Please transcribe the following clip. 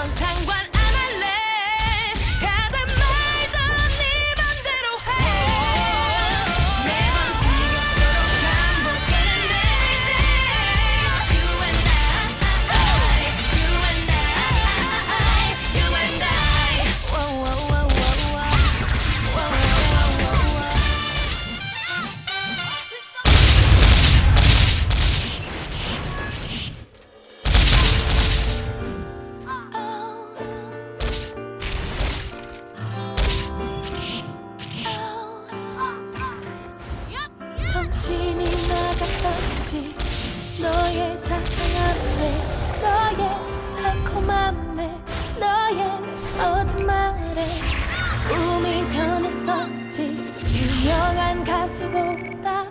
그건 상관 너의 어둠 말에 꿈이 변했었지. 유명한 가수보다